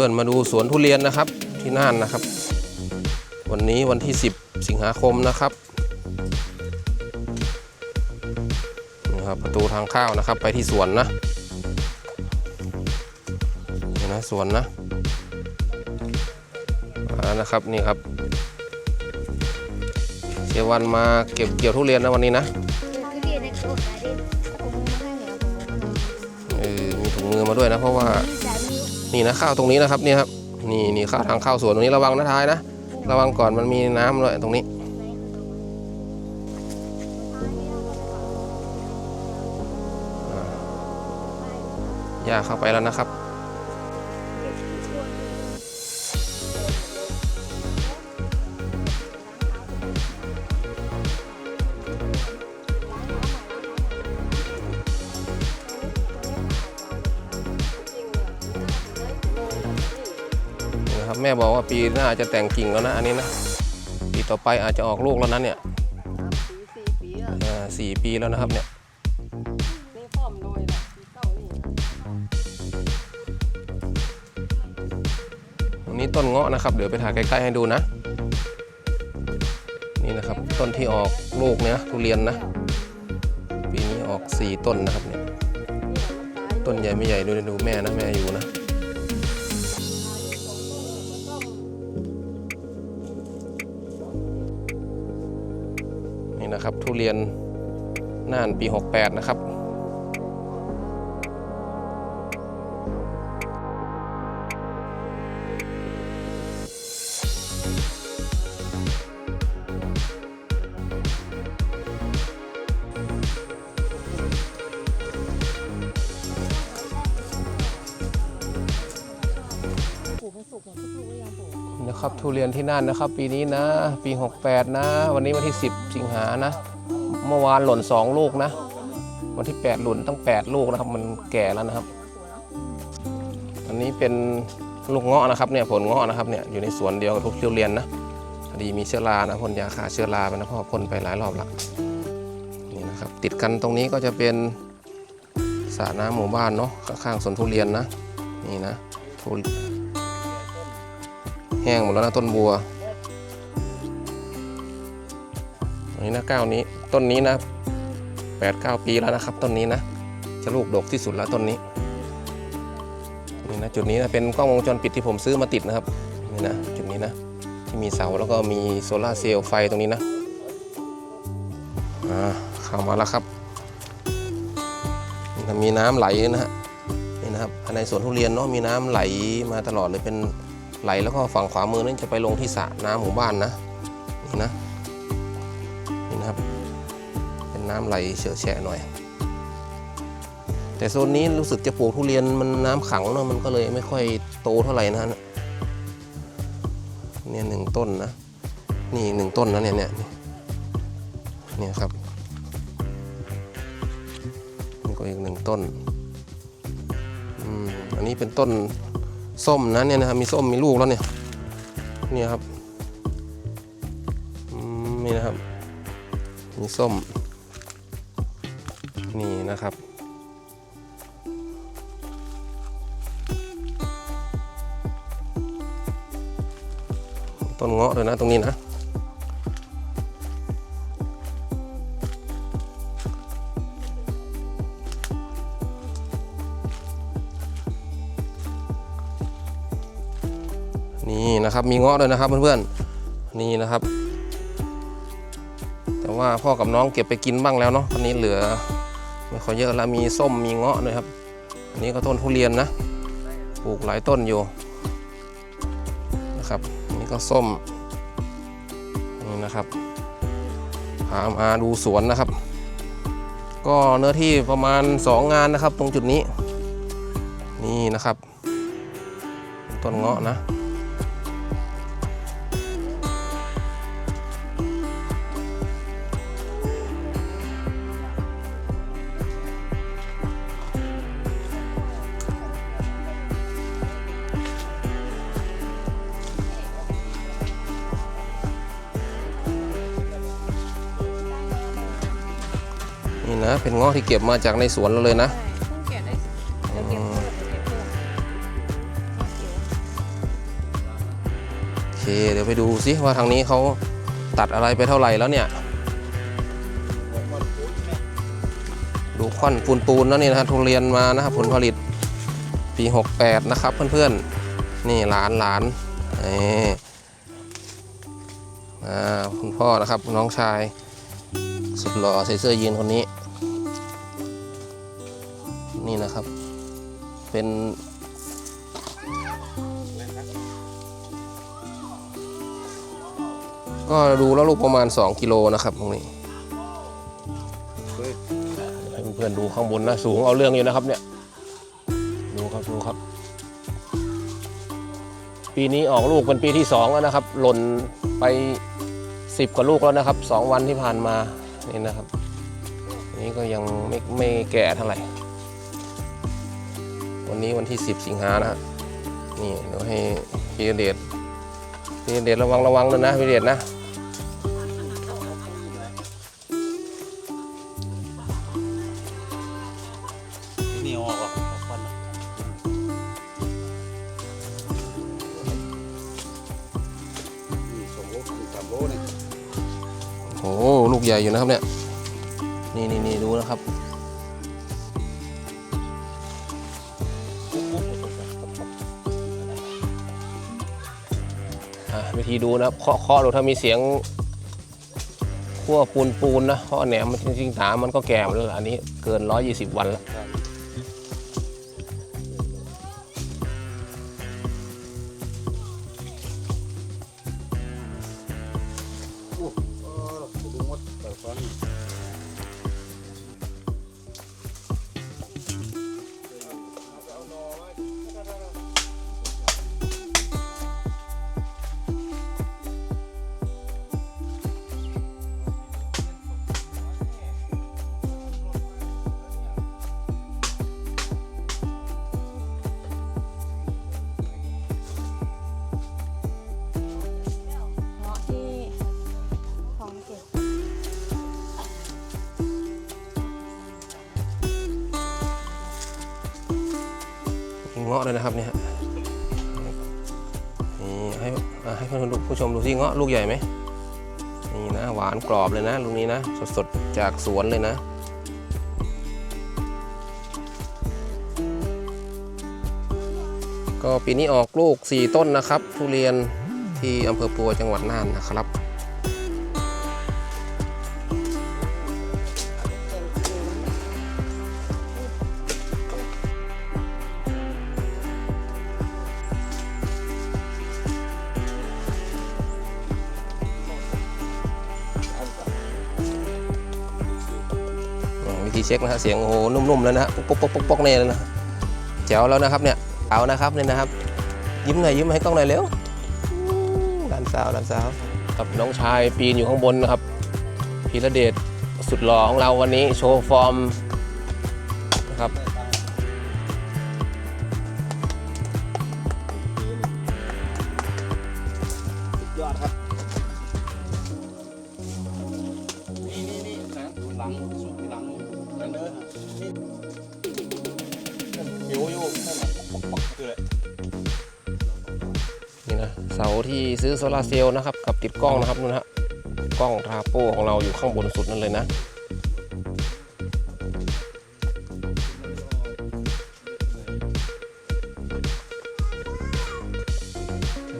พื่อนๆมาดูสวนทุเรียนนะครับที่น่านนะครับ วันนี้วันที่ 10 สิงหาคมนะครับนี่ครับประตูทางเข้านะครับไปที่สวนนะนี่นะสวนนะมาแล้วนะครับนี่ครับเชยวันมาเก็บเกี่ยวทุเรียนนะวันนี้นะทุเรียนในโกดได้ดิผมมาให้เหรอผมมาให้เออมีถุงมือมาด้วยนะเพราะว่าจ่าย นี่นะข้าวตรงนี้นะครับนี่ครับนี่นี่ข้าวทางเข้าสวนตรงนี้ระวังนะท้ายนะระวังก่อนมันมีน้ำเลยตรงนี้อย่าเข้าไปแล้วนะครับ ม่บอกว่าปีหน้าจะแต่งกิ่งแล้วนะอันนี้นะปีต่อไปอาจจะออกลูกแล้วนะเนี่ยปีสี่ปีอะอ่าสี่ปีแล้วนะครับเนี่ยนี่พร้อมโดยละปีเก้านี่อันนี้ต้นเงาะนะครับ เดี๋ยวไปถ่ายใกล้ๆให้ดูนะ นี่นะครับต้นที่ออกลูกเนี่ยทุเรียนนะ ปีนี้ออกสี่ต้นนะครับเนี่ยต้นใหญ่ไม่ใหญ่ดูดูแม่นะแม่อยู่นะ นี่นะครับ ทุเรียนน่านปี 68 นะครับ ลูกให้สุกหมดทุกลูกหรือยังปู่นะครับทุเรียนที่นั่นนะครับ ปีนี้นะ ปี 68 นะ วันนี้วันที่ 10 สิงหานะ เมื่อวานหล่น 2 ลูกนะ วันที่ 8 หล่นตั้ง 8 ลูกนะครับ มันแก่แล้วนะครับ อันนี้เป็นลูกเงาะนะครับเนี่ยผลเงาะนะครับเนี่ยอยู่ในสวนเดียวกับทุกทุเรียนนะพอดีมีเชื้อรานะพ่นยาฆ่าเชื้อราไปนะเพราะว่าพ่นไปหลายรอบละนี่นะครับติดกันตรงนี้ก็จะเป็นสระน้ำหมู่บ้านเนาะข้างๆสวนทุเรียนนะนี่นะทุ ห้งหมดแล้วนะต้นบัวอันนี้นะก้าวนี้ต้นนี้นะแปดเก้าปีแล้วนะครับต้นนี้นะจะลูกดกที่สุดแล้วต้นนี้นี่นะจุดนี้นะเป็นกล้องวงจรปิดที่ผมซื้อมาติดนะครับนี่นะจุดนี้นะที่มีเสาแล้วก็มีโซลาเซลล์ไฟตรงนี้นะอ่าเข้ามาแล้วครับนี่นมีน้ำไหลนะฮะนี่นะครับภายในสวนทุเรียนเนาะมีน้ำไหลมาตลอดเลยเป็น ไหลแล้วก็ฝั่งขวามือนั่นจะไปลงที่สระน้ำหมู่บ้านนะนี่นะนี่นะครับ เป็นน้ำไหลเฉอะแฉะหน่อย แต่โซนนี้รู้สึกจะปลูกทุเรียนมันน้ำขังเนาะมันก็เลยไม่ค่อยโตเท่าไหร่นะเนี่ยหนึ่งต้นนะนี่หนึ่งต้นนะเนี่ยเนี่ยเนี่ยครับนี่ก็อีกหนึ่งต้นอืมอันนี้เป็นต้น ส้มนะเนี่ยนะครับมีส้มมีลูกแล้วเนี่ยนี่ครับนี่นะครับ มีส้ม นี่นะครับต้นเงาะเลยนะตรงนี้นะ นะครับ มีเงาะด้วยนะครับเพื่อนๆนี่นะครับ แต่ว่าพ่อกับน้องเก็บไปกินบ้างแล้วเนาะตอนนี้เหลือไม่ค่อยเยอะแล้วมีส้มมีเงาะด้วยครับ อันนี้ก็ต้นทุเรียนนะปลูกหลายต้นอยู่นะครับอันนี่ก็ส้มนี่นะครับพามาดูสวนนะครับ ก็เนื้อที่ประมาณ 2 งานนะครับ ตรงจุดนี้นี่นะครับ ต้นเงาะนะ นี่นะ เป็นเงาะที่เก็บมาจากในสวนเราเลยนะ เพิ่งแกะได้เดี๋ยวเก็บเพิ่มเดี๋ยวเก็บเพิ่มเดี๋ยวไปดูซิว่าทางนี้เขาตัดอะไรไปเท่าไหร่แล้วเนี่ย ดูควันปูนปูนแล้วนี่นะฮะทุเรียนมานะครับผลผลิตปี 68 นะครับเพื่อนๆ นี่หลานหลานนี่อ่าคุณพ่อนะครับน้องชาย สุดหล่อใส่เสื้อยีนคนนี้ นี่นะครับ เป็น ก็ดูแล้วลูกประมาณ 2 กิโลนะครับตรงนี้ให้เพื่อนๆดูข้างบนนะสูงเอาเรื่องอยู่นะครับเนี่ยดูครับดูครับ ปีนี้ออกลูกเป็นปีที่สองแล้วนะครับ หล่นไป 10 กว่าลูกแล้วนะครับ 2 วันที่ผ่านมานี่นะครับ นี่ก็ยังไม่ไม่แก่เท่าไหร่ วันนี้วันที่ 10 สิงหานะฮะนี่เดี๋ยวให้พีระเดชพีระเดชระวังระวังเลยนะพีระเดชนะนี่ออกอะควันนี่สองโลนี่สามโลนี่โอ้โหลูกใหญ่อยู่นะครับเนี่ย นี่นี่นี่ดูนะครับ วิธีดูนะครับเคาะเคาะดูถ้ามีเสียงขั้วปูนปูนนะเพราะแหนมมันจริงๆถามมันก็แก่หมดแล้วอันนี้เกิน 120 วันแล้ว เงาะเลยนะครับเนี่ยนี่ให้ให้เพื่อนผู้ชมดูสิเงาะลูกใหญ่ไหมนี่นะหวานกรอบเลยนะลูกนี้นะ สดๆ จากสวนเลยนะก็ปีนี้ออกลูก 4 ต้นนะครับ ทุเรียนที่อำเภอปัวจังหวัดน่านนะครับ เช็คนะฮะเสียงโอ้โหนุ่มๆแล้วนะฮะป๊กป๊กป๊กป๊กเนี่ยเลยนะแจ๋วแล้วนะครับเนี่ยเอานะครับเนี่ยนะครับ ยิ้มหน่อยยิ้มให้กล้องหน่อยเร็วหลานสาวหลานสาวครับน้องชายปีนอยู่ข้างบนนะครับพีระเดชสุดหล่อของเราวันนี้โชว์ฟอร์มนะครับยอดครับนี่นี่นี่นะหลังสุดดีหลัง นั่นเด้อนี่หิวอยู่นั่นน่ะคืออะไรนี่นะเสาที่ซื้อโซลาร์เซลล์นะครับ กับติดกล้องนะครับนู่นฮะกล้องทราโป้ของเราอยู่ข้างบนสุดนั่นเลยนะ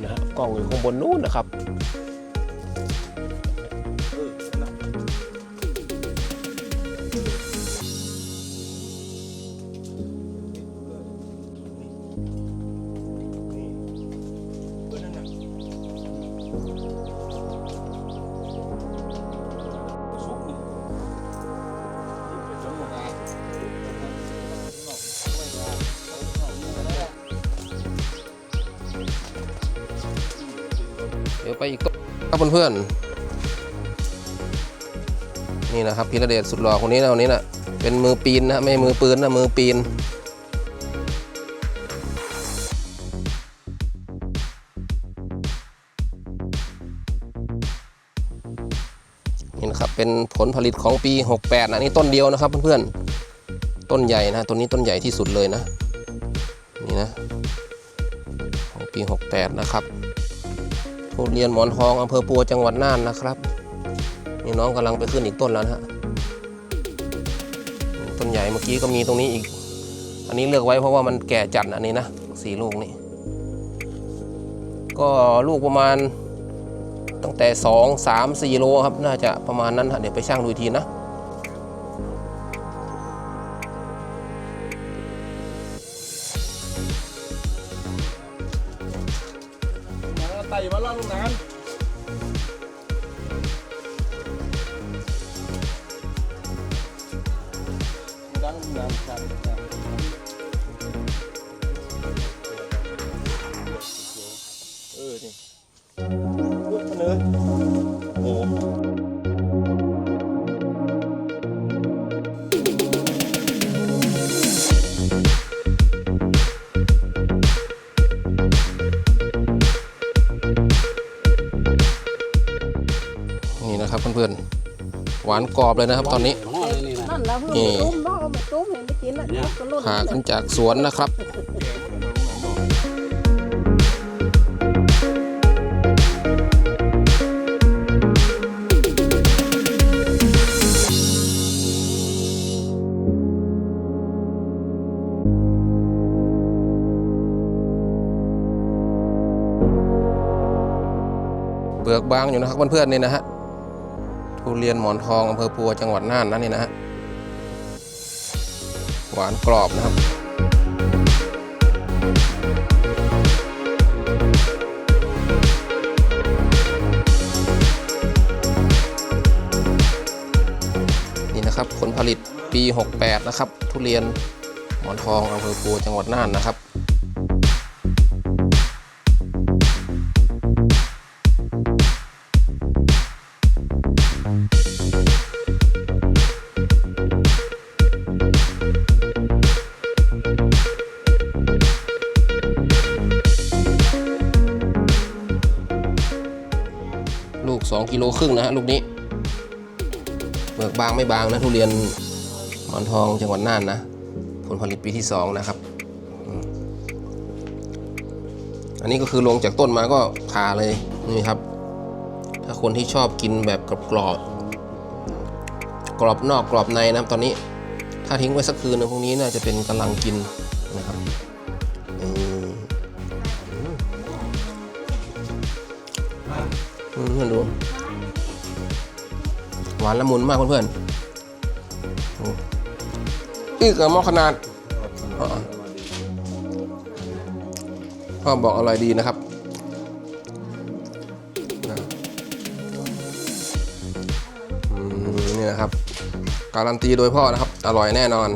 นะฮะกล้องอยู่ข้างบนนู้นนะครับ ดี๋ยวไปอีกต้นครับเพื่อนๆนี่นะครับพีระเดชสุดหล่อคนนี้นะคนนี้นะเป็นมือปีนนะไม่มือปืนนะมือปีนนี่นะครับเป็นผลผลิตของปี 68 นะนี่ต้นเดียวนะครับเพื่อนๆต้นใหญ่นะต้นนี้ต้นใหญ่ที่สุดเลยนะนี่นะของปี 68 นะครับ ทุเรียนหมอนทองอำเภอปัวจังหวัดน่านนะครับ นี่น้องกำลังไปขึ้นอีกต้นแล้วนะฮะต้นใหญ่เมื่อกี้ก็มีตรงนี้อีก อันนี้เลือกไว้เพราะว่ามันแก่จัดอันนี้นะสี่ลูกนี่ก็ลูกประมาณตั้งแต่ 2 3 4 โลครับ น่าจะประมาณนั้นฮะเดี๋ยวไปช่างดูทีนะ กรอบเลยนะครับ ตอนนี้ นั่นแล้วเพิ่งนี่ตุ้มเนาะเอามาตุ้มเห็นไปกินแล้วก็ลุ่นหากันจากสวนนะครับ เปลือกบางอยู่นะครับเพื่อนๆนี่นะฮะ ทุเรียนหมอนทองอำเภอปัวจังหวัดน่านนั่นนี่นะฮะหวานกรอบนะครับ นี่นะครับผลผลิตปี 68 นะครับ ทุเรียนหมอนทองอำเภอปัวจังหวัดน่านนะครับ กิโลครึ่งนะฮะลูกนี้เปลือกบางไม่บางนะทุเรียนหมอนทองจังหวัดน่านนะ ผลผลิตปีที่ 2 นะครับ อันนี้ก็คือลงจากต้นมาก็ผ่าเลยนี่ครับ ถ้าคนที่ชอบกินแบบกรอบกรอบนอกกรอบในนะครับตอนนี้ ถ้าทิ้งไว้สักคืนนึงพวกนี้น่าจะเป็นกำลังกินนะครับอืมอืมเพื่อนดู หวานละมุนมากเพื่อนๆอ้อีกกระมอขนาดพ่อบอกอร่อยดีนะครับนะอืมนี่นะครับ การันตีโดยพ่อนะครับ อร่อยแน่นอน